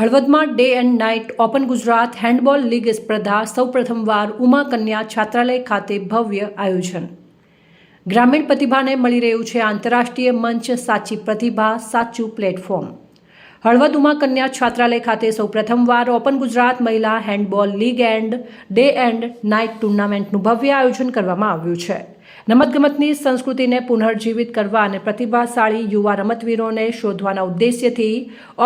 હળવદમાં day and night open Gujarat handball league સ્પર્ધા સૌપ્રથમવાર ઉમા કન્યા છાત્રાલય ખાતે ભવ્ય આયોજન. ગ્રામીણ પ્રતિભાને મળી રહ્યું છે આંતરરાષ્ટ્રીય મંચ સાચી પ્રતિભા, સાચું પ્લેટફોર્મ. હળવદ ઉમા કન્યા છાત્રાલય ખાતે સૌપ્રથમવાર ઓપન ગુજરાત મહિલા handball league and day and night ટુર્નામેન્ટનું ભવ્ય આયોજન કરવામાં આવ્યું છે. રમતગમતની સંસ્કૃતિને પુનર્જીવિત કરવા અને પ્રતિભાશાળી યુવા રમતવીરોને શોધવાના ઉદ્દેશ્યથી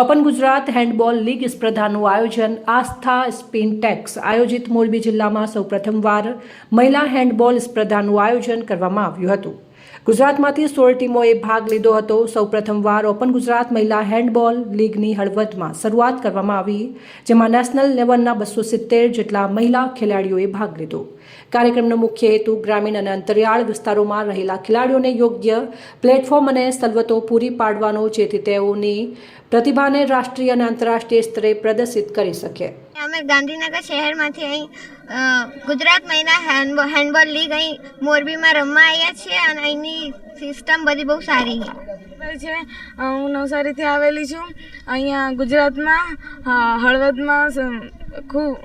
ઓપન ગુજરાત હેન્ડબોલ લીગ સ્પર્ધાનું આયોજન આસ્થા સ્પિન ટેક્સ આયોજિત મોરબી જિલ્લામાં સૌપ્રથમવાર મહિલા હેન્ડબોલ સ્પર્ધાનું આયોજન કરવામાં આવ્યું હતું. ગુજરાતમાંથી સોળ ટીમોએ ભાગ લીધો હતો. સૌપ્રથમવાર ઓપન ગુજરાત મહિલા હેન્ડબોલ લીગની હળવદમાં શરૂઆત કરવામાં આવી, જેમાં નેશનલ લેવલના બસો સિત્તેર જેટલા મહિલા ખેલાડીઓએ ભાગ લીધો. કાર્યક્રમનો મુખ્ય હેતુ ગ્રામીણ અને અંતરિયાળ વિસ્તારોમાં રહેલા ખેલાડીઓને યોગ્ય પ્લેટફોર્મ અને સલવતો પૂરી પાડવાનો, જેથી તેઓની પ્રતિભાને રાષ્ટ્રીય અને આંતરરાષ્ટ્રીય સ્તરે પ્રદર્શિત કરી શકે. અમે ગાંધીનગર શહેરમાંથી અહીં ગુજરાત મહિલા હેન્ડબોલ હેન્ડબોલ લીગ અહીં મોરબીમાં રમવા આવ્યા છીએ અને અહીંની સિસ્ટમ બધી બહુ સારી છે. હું નવસારીથી આવેલી છું. અહીંયા ગુજરાતમાં હળવદમાં ખૂબ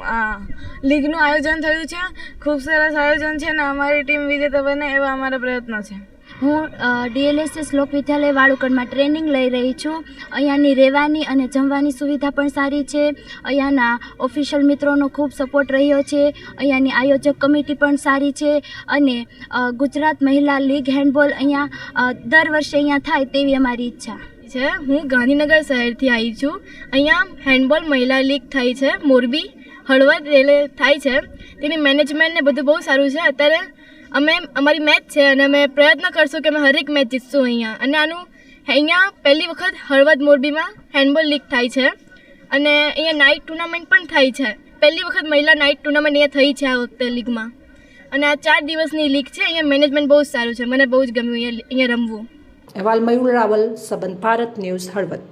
લીગનું આયોજન થયું છે. ખૂબ સરસ આયોજન છે અને અમારી ટીમ વિજેતા બને એવા અમારા પ્રયત્નો છે. હું ડીએલએસએસ લોક વિદ્યાલય વાળુકડમાં ટ્રેનિંગ લઈ રહી છું. અહીંયાની રહેવાની અને જમવાની સુવિધા પણ સારી છે. અહીંયાના ઓફિશિયલ મિત્રોનો ખૂબ સપોર્ટ રહ્યો છે. અહીંયાની આયોજક કમિટી પણ સારી છે. અને ગુજરાત મહિલા લીગ હેન્ડબોલ અહીંયા દર વર્ષે અહીંયા થાય તેવી અમારી ઈચ્છા. છે. હું ગાંધીનગર શહેરથી આવી છું. અહીંયા હેન્ડબોલ મહિલા લીગ થઈ છે. મોરબી, હળવદ રેલે થાય છે. તેની મેનેજમેન્ટને બધું બહુ સારું છે. અત્યારે અમે અમારી મેચ છે અને અમે પ્રયત્ન કરશું કે અમે હરેક મેચ જીતશું અહીંયા. અને આનું અહીંયા પહેલી વખત હળવદ મોરબીમાં હેન્ડબોલ લીગ થાય છે. અને અહીંયા નાઇટ ટુર્નામેન્ટ પણ થાય છે. પહેલી વખત મહિલા નાઇટ ટુર્નામેન્ટ અહીંયા થઈ છે આ વખતે લીગમાં અને આ ચાર દિવસની લીગ છે, અહીંયા મેનેજમેન્ટ બહુ જ સારું છે. મને બહુ જ ગમ્યું અહીંયા અહીંયા રમવું. અહેવાલ મયુર રાવલ, સંબંધ ભારત ન્યૂઝ હળવદ.